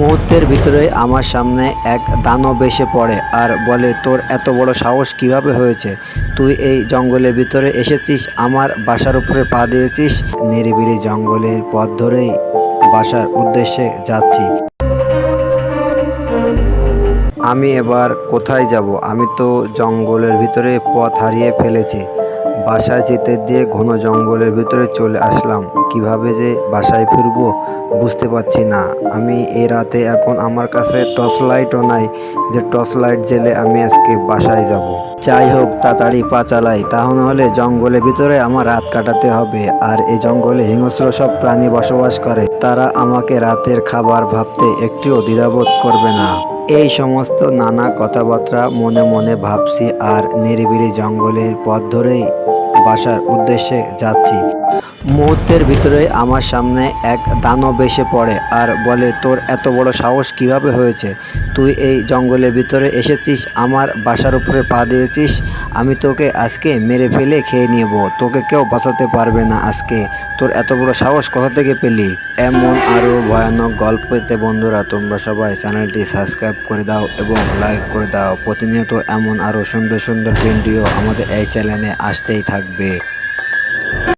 মুহূর্তের ভিতরে আমার সামনে এক দানব এসে পড়ে আর বলে, তোর এত বড় সাহস কীভাবে হয়েছে? তুই এই জঙ্গলের ভিতরে এসেছিস, আমার বাসার উপরে পা দিয়েছিস? নিরিবিলি জঙ্গলের পথ ধরেই বাসার উদ্দেশ্যে যাচ্ছি। আমি এবার কোথায় যাব? আমি তো জঙ্গলের ভিতরে পথ হারিয়ে ফেলেছি। বাসায় যেতে দিয়ে ঘন জঙ্গলের ভিতরে চলে আসলাম। কীভাবে যে বাসায় ফিরবো বুঝতে পারছি না। আমি এই রাতে এখন আমার কাছে টর্চ লাইটও নাই যে টর্চ লাইট জেলে আমি আজকে বাসায় যাব। যাই হোক, তাড়াতাড়ি পা চালাই। তাহলে হলে জঙ্গলের ভিতরে আমার রাত কাটাতে হবে আর এই জঙ্গলে হিংস্র সব প্রাণী বসবাস করে। তারা আমাকে রাতের খাবার ভাবতে একটিও দ্বিধাবোধ করবে না। এই সমস্ত নানা কথাবার্তা মনে মনে ভাবছি আর নিরিবিলি জঙ্গলের পথ ধরেই বাসার উদ্দেশ্যে যাচ্ছি। মুহূর্তের ভিতরে আমার সামনে এক দানব এসে পড়ে আর বলে, তোর এত বড় সাহস কীভাবে হয়েছে? তুই এই জঙ্গলের ভিতরে এসেছিস, আমার বাসার উপরে পা দিয়েছিস, আমি তোকে আজকে মেরে ফেলে খেয়ে নিব, তোকে কেউ বাঁচাতে পারবে না আজকে। তোর এত বড় সাহস কোথা থেকে পেলি? এমন আরও ভয়ানক গল্প পেতে বন্ধুরা, তোমরা সবাই চ্যানেলটি সাবস্ক্রাইব করে দাও এবং লাইক করে দাও। প্রতিনিয়ত এমন আরও সুন্দর সুন্দর ভিডিও আমাদের এই চ্যানেলে আসতেই থাকবে। de